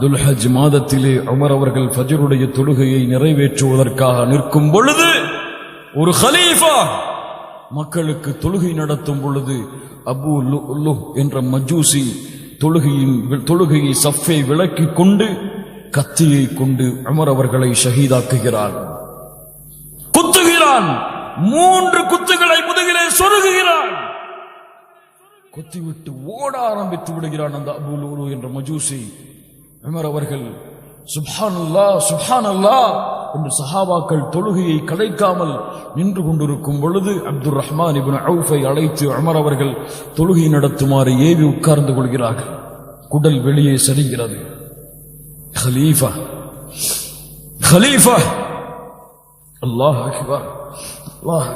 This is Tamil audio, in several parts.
துல்ஹஜ் மாதத்திலே உமர் அவர்கள் ஃபஜருடைய தொழுகையை நிறைவேற்றுவதற்காக நிற்கும் பொழுது ஒரு ஹலீஃபா மக்களுக்கு தொழுகை நடத்தும் பொழுது அபு லுலு என்ற மஜூசி தொழுகையின் தொழுகையை சஃபை விலக்கிக் கொண்டு கத்தியை கொண்டு அமர் அவர்களை ஷஹீதாக்குகிறார். குத்துகிறான். மூன்று குத்துகளை முதுகிலே சொருகுகிறான். குத்திவிட்டு ஓட ஆரம்பித்து விடுகிறான் அந்த அபு லுலு என்ற மஜூசி. உமர் அவர்கள் சுப்ஹான் அல்லா சுப்ஹான் அல்லா என்று சஹாபாக்கள் தொழுகையை கலைக்காமல் நின்று கொண்டிருக்கும் பொழுது அப்துல் ரஹ்மான் இபின் அவுஃபை அழைத்து அமர் அவர்கள் தொழுகை நடத்துமாறு ஏவி உட்கார்ந்து கொள்கிறார்கள். குடல் வெளியே சரிகிறது ஹலீஃபா ஹலீஃபா! அல்லாஹ் அல்லாஹ்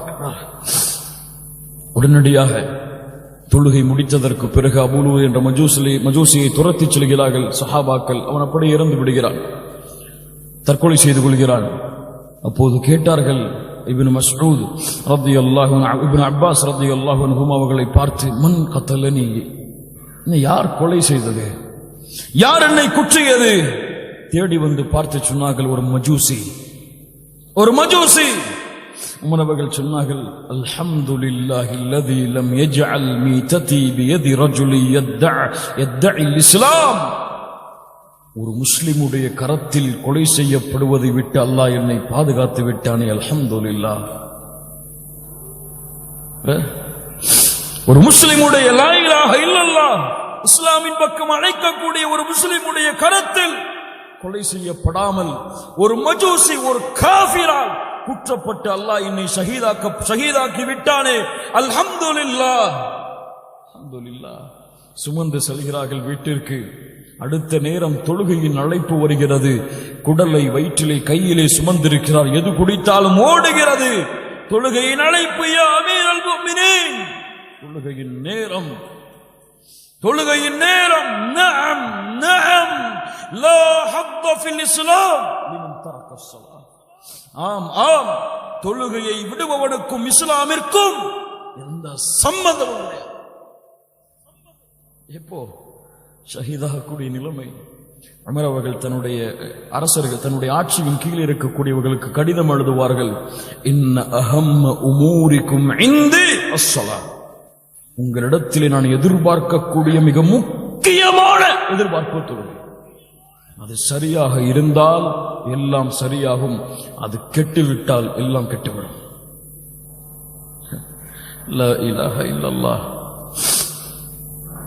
உடனடியாக தொழுகை முடித்ததற்கு பிறகு அபுலு என்ற மஜூசிலை மஜூசியை துரத்திச் செல்கிறார்கள் சஹாபாக்கள். அவன் அப்படியே இறந்து விடுகிறான். தற்கொலை செய்து கொள்கிறான். அப்போது கேட்டார்கள் இபின் மஸ்ரூத் ரத்தி அல்லாஹன் இப்னு அப்பாஸ் ரத்தியல்லாஹு அன்ஹும் அவர்களை பார்த்து மண் கத்தல நீ யார் கொலை செய்தது? யார் என்னை குற்றியது? தேடி வந்து பார்த்து சொன்னார்கள் ஒரு மஜூசி. ஒரு மஜூசி! உமரவர்கள் சொன்னார்கள் அல்ஹம்துலில்லாஹி அல்லதி லம் யஜ்அல் மீததி பியதி ரஜுலி யத்தஅ யத்தஇ இஸ்லாம். ஒரு முஸ்லிமுடைய கரத்தில் கொலை செய்யப்படுவதை விட்டு அல்லாஹ் என்னை பாதுகாத்து விட்டானே அல்ஹம்துலில்லாஹ். ஒரு முஸ்லிமுடைய லா இல்லல்லா இஸ்லாமின் பக்கம் அழைக்கக்கூடிய ஒரு முஸ்லிமுடைய கரத்தில் கொலை செய்யப்படாமல் ஒரு மஜூசி ஒரு காஃபிரால் குற்றப்பட்டு அல்லாஹ் என்னை ஷஹீதாக்க ஷஹீதாக்கி விட்டானே. அல்ஹம்துலில்லா அல்ஹம்துலில்லாஹ். சுமந்து செல்கிறார்கள் வீட்டிற்கு. அடுத்த நேரம் தொழுகையின் அழைப்பு வருகிறது. குடலை வயிற்றிலே கையிலே சுமந்திருக்கிறார். எது குடித்தாலும் ஓடுகிறது. தொழுகையின் அழைப்பு தொழுகையின் நேரம். தொழுகையின் நேரம். நஅம் நஅம். லா ஹத்த ஃபில் இஸ்லாம். லிமன் ஆம் ஆம். தொழுகையை விடுபவனுக்கும் இஸ்லாமிற்கும் எந்த சம்பந்தமும் கிடையாது. எப்போ? ஷஹீதாகக்கூடிய நிலைமை. அமர் அவர்கள் தன்னுடைய அரசர்கள் தன்னுடைய ஆட்சியின் கீழே இருக்கக்கூடியவர்களுக்கு கடிதம் எழுதுவார்கள். இன்ன அகம் உமூரிக்கும் ஐந்து அஸ்ஸலா. உங்களிடத்திலே நான் எதிர்பார்க்கக்கூடிய மிக முக்கியமான எதிர்பார்ப்பு தொழில் அது சரியாக இருந்தால் எல்லாம் சரியாகும். அது கெட்டுவிட்டால் எல்லாம் கெட்டுவிடும்.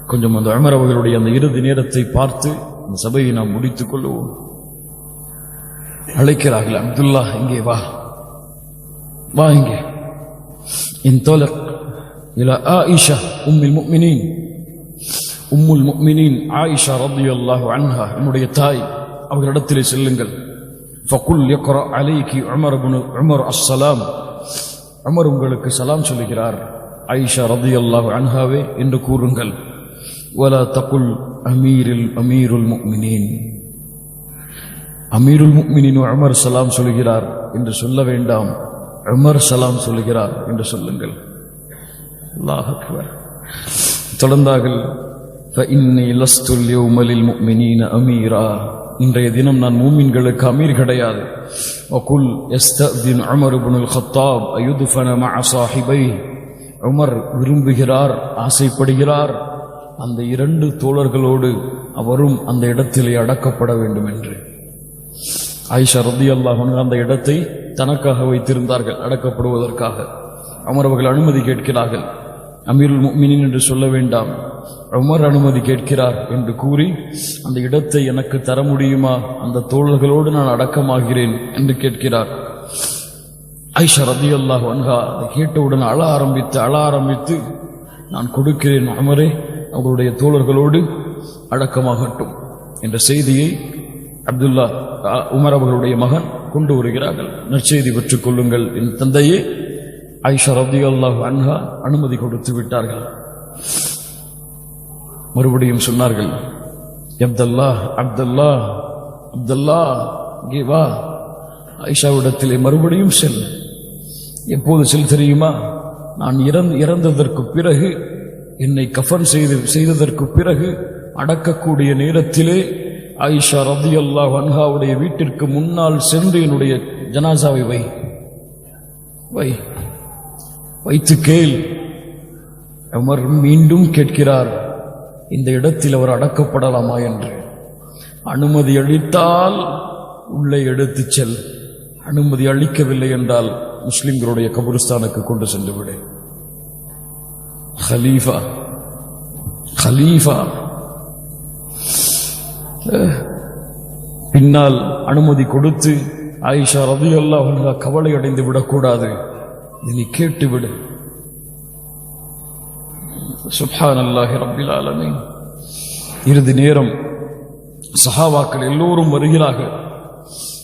கொஞ்சம் அந்த அமரவர்களுடைய அந்த இறுதி நேரத்தை பார்த்து இந்த சபையை நாம் முடித்துக் கொள்வோம் அழைக்கிறார்கள் அப்துல்லா இங்கே வா. வா இங்கே. என் தோழர் இலா ஆயிஷா உம்மில் முக்மினின். உம்முல் முக்மினின் ஆயிஷா ரத்தி அல்லாஹு அன்ஹா என்னுடைய தாய் அவர்களிடத்திலே செல்லுங்கள். ஃபகுல் யக்ரா அலைக்கு அமர் புனு அமர் அஸ்ஸலாம். அமர் உங்களுக்கு சலாம் சொல்லுகிறார். ஆயிஷா ரதி அல்லாஹு அன்ஹாவே என்று கூறுங்கள். வலா தகுல் அமீரில் அமீருல் முக்மினின். அமீருல் முக்மினின் அமர் சலாம் சொல்லுகிறார் என்று சொல்ல வேண்டாம். அமர் சலாம் சொல்லுகிறார் என்று சொல்லுங்கள். அல்லாஹ் தொடர்ந்தார்கள் فإني لست اليوم للمؤمنين أميرا இன்றைய தினம் நான் மூமின்களுக்கு அமீர் கிடையாது وقل يستأذن عمر بن الخطاب أيدفن مع صاحبيه உமர் விரும்புகிறார் ஆசைப்படுகிறார் அந்த இரண்டு தோழர்களோடு அவரும் அந்த இடத்திலே அடக்கப்பட வேண்டும் என்று ஆயிஷா ரதி அந்த இடத்தை தனக்காக வைத்திருந்தார்கள் அடக்கப்படுவதற்காக அமர் அவர்கள் அனுமதி கேட்கிறார்கள் அமீருல் முக்மினின் என்று சொல்ல வேண்டாம். உமர் அனுமதி கேட்கிறார் என்று கூறி அந்த இடத்தை எனக்கு தர முடியுமா? அந்த தோழர்களோடு நான் அடக்கமாகிறேன் என்று கேட்கிறார். ஐஷா ரதி அல்லாஹ் அன்ஹா அதை கேட்டவுடன் அழ ஆரம்பித்து அழ ஆரம்பித்து நான் கொடுக்கிறேன் அமரே அவருடைய தோழர்களோடு அடக்கமாகட்டும் என்ற செய்தியை அப்துல்லா உமர் அவர்களுடைய மகன் கொண்டு வருகிறார்கள். நற்செய்தி பெற்றுக் கொள்ளுங்கள் என் தந்தையே. ஐஷா ரதி அல்லாஹ் அன்ஹா அனுமதி கொடுத்து விட்டார்கள். மறுபடியும் சொன்னார்கள் அப்தல்லா அப்தல்லா அப்தல்லா இங்கே வா. ஐஷாவிடத்திலே மறுபடியும் செல். எப்போது செல் தெரியுமா? நான் இறந் இறந்ததற்கு பிறகு என்னை கஃபன் செய்து செய்ததற்கு பிறகு அடக்கக்கூடிய நேரத்திலே ஆயிஷா ரதியல்லாஹு அன்ஹாவுடைய வீட்டிற்கு முன்னால் சென்று என்னுடைய ஜனாசாவை வை. வை. வைத்து கேள். உமர் மீண்டும் கேட்கிறார் இந்த இடத்தில் அவர் அடக்கப்படலாமா என்று. அனுமதி அளித்தால் உள்ளே எடுத்து செல். அனுமதி அளிக்கவில்லை என்றால் முஸ்லிம்களுடைய கபுரிஸ்தானுக்கு கொண்டு சென்று விடு. ஹலீஃபா ஹலீஃபா. பின்னால் அனுமதி கொடுத்து ஆயிஷா ரதி அல்லாஹ் கவலை அடைந்து விடக்கூடாது. நீ கேட்டுவிடு. சுப்ஹான் அல்லாஹி ரபில் ஆலமீன். இறுதி நேரம். சஹாவாக்கள் எல்லோரும் வருகிறார்கள்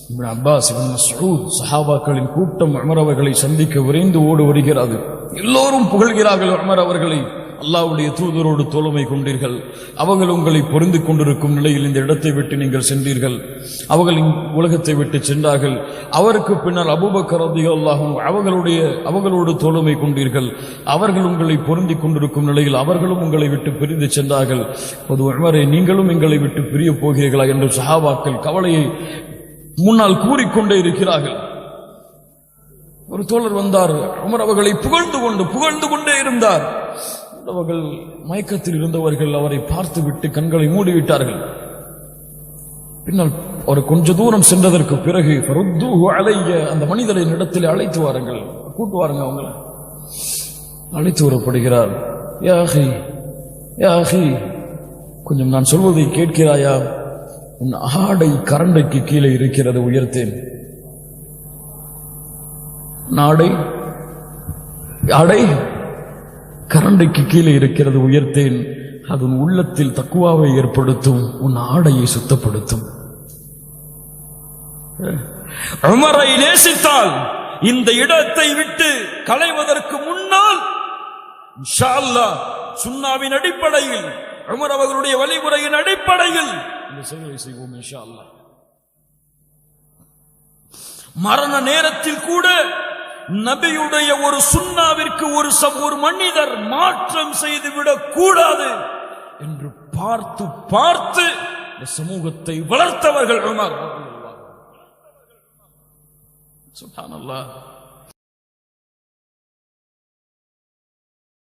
இப்னு அப்பாஸ் இப்னு மஸ்ஊத் சஹாபாக்களின் கூட்டம் அமர் அவர்களை சந்திக்க விரைந்து ஓடு வருகிறது. எல்லோரும் புகழ்கிறார்கள் அமர் அவர்களை. அல்லாவுடைய தூதரோடு தோழமை கொண்டீர்கள். அவர்கள் உங்களை பொருந்து கொண்டிருக்கும் நிலையில் இந்த இடத்தை விட்டு நீங்கள் சென்றீர்கள். அவர்கள் உலகத்தை விட்டு சென்றார்கள். அவருக்கு பின்னால் அபூபக்கர் அல்லாஹும் அவர்களுடைய அவர்களோடு தோழமை கொண்டீர்கள். அவர்கள் உங்களை பொருந்தி கொண்டிருக்கும் நிலையில் அவர்களும் உங்களை விட்டு பிரிந்து சென்றார்கள். பொது உமரே நீங்களும் எங்களை விட்டு பிரியப் போகிறீர்களா என்று சஹாபாக்கள் கவலையை முன்னால் கூறிக்கொண்டே இருக்கிறார்கள். ஒரு தோழர் வந்தார். உமர் அவர்களை புகழ்ந்து கொண்டு புகழ்ந்து கொண்டே இருந்தார். அவர்கள் மயக்கத்தில் இருந்தவர்கள் அவரை பார்த்து விட்டு கண்களை மூடிவிட்டார்கள். பின்னால் அவர் கொஞ்ச தூரம் சென்றதற்கு பிறகு "ஃபருத்தூஹு அலைய அந்த மனிதரை இடத்தில் அழைத்து வாருங்கள். கூட்டு வாருங்க அவங்கள. அழைத்து வரப்படுகிறார். யாஹி யாஹி கொஞ்சம் நான் சொல்வதை கேட்கிறாயா? உன் ஆடை கரண்டைக்கு கீழே இருக்கிறது உயர்த்தேன். நாடை ஆடை? கரண்டைக்கு கீழே இருக்கிறது உயர்த்தேன். அது உன் உள்ளத்தில் தக்குவாவை ஏற்படுத்தும் உன் ஆடையை சுத்தப்படுத்தும். உமரை நேசித்தால் இந்த இடத்தை விட்டு களைவதற்கு முன்னால் சுண்ணாவின் அல்லாஹ், சுன்னாவின் அடிப்படையில் உமர் அவர்களுடைய வழிமுறையின் அடிப்படையில் இந்த செயலை செய்வோம் இன்ஷா மரண நேரத்தில் கூட நபியுடைய ஒரு சுண்ணாவிற்கு ஒரு சம் ஒரு மனிதர் மாற்றம் செய்து விடக் கூடாது என்று பார்த்து பார்த்து இந்த சமூகத்தை வளர்த்தவர்கள் உமர் அல்லாஹ்